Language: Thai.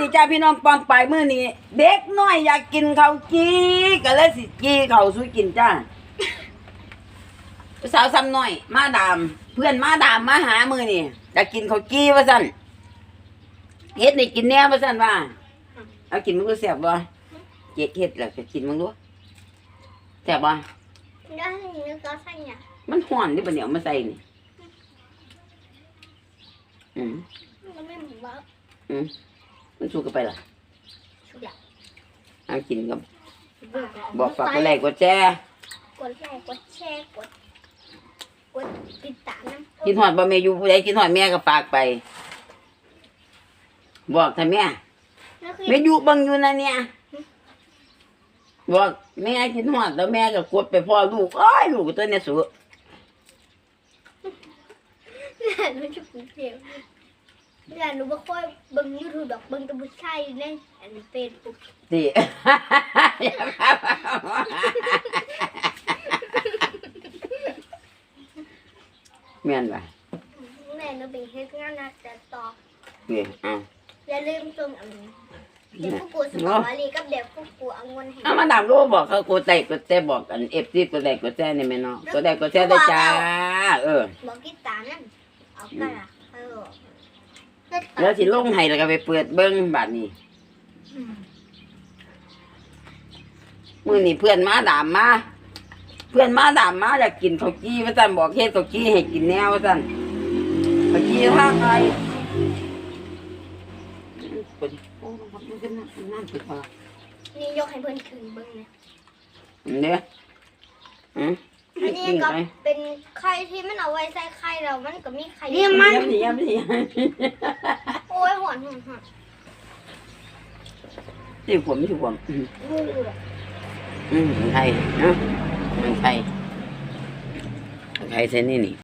ดีจ้าพี่น้องปองไปมื้อนี้ เด็กน้อยอยากกินข้าวกี้ก็เลยสิกี้ข้าวสู้กินจ้าสาวซ้ำน้อย มาดาม เพื่อนมาดามมาหามื้อนี้อยากกินข้าวกี้ว่าซั่นเฮ็ดให้กินแหน่ว่าซั่นว่า เอากินมึงรู้แซ่บบ่เจ๊เฮ็ดแล้วก็กินมึงรู้แซ่บบ่แล้วทีนี้ก็ใส่เนี่ยมันฮ้อนนี่บัดเดี๋ยวมาใส่นี่อืมมันไม่เหมือนว่าอืม มันสู้กันไปล่ะชุดละเอากินกับบบออกฝากกดไลค์กดแชร์กดไลค์กดแชร์กดกดติดตามนะกินหอดบ่แม่อยู่ผู้ใดกินหอดแม่ก็ฝากไป บอกถ้าแม่นั่นคือแม่อยู่เบังอยู่นะเนี่ยบอกแม่กินหอดแล้วแม่ก็กดไปพ่อลูกอ้ายลูกตัวเนี่ยสุหนูจะพูด เร็วเวลาหนูบ่ค่อยเบิ่งยูทูบดอกเบิ่งแต่ผู้ชายอยู่ในอันเฟซบุ๊กสิแม่นป่ะแม่หนูไปเฮ็ดงานนักแต่ต่อนี่เอาอย่าลืมชมอันนี้เด็กผู้กูสมอวารีกับเด็กผู้กูอังวนให้เอามาดามรู้บอกเขากดไลค์กดแชร์บอกกันเอฟซีกดไลค์กดแชร์นี่แม่เนาะกดไลค์กดแชร์ได้จ้า เออ บอกกีตาร์นั่นเอากระดาษเออ แล้วสิลงให้แล้วก็ไปเปิดเบิ้งบัดนี้มื้อนี้เพื่อนมาดามมาเพื่อนมาดามมาอยากกินข้าวจี้ว่าซั่นบอกเฮ็ดข้าวจี้ให้กินแนวว่าซั่นข้าวจี้ทางไกลโอ้มันก็นั่นนั่นสิค่ะนี่ยกให้เพิ่นคืนเบิ่งนะเด้ออืมอั นนี้ก็เป็นไข่ที่มันเอาไว้ใส่ไข่แล้วมันก็มีไข่นี่มันนี่ยังนี่โอ้ยหอนหอนหอนสิผมสิผมอืมงูอะอืมไทยเนาะไทยไทยใส่นี่นี่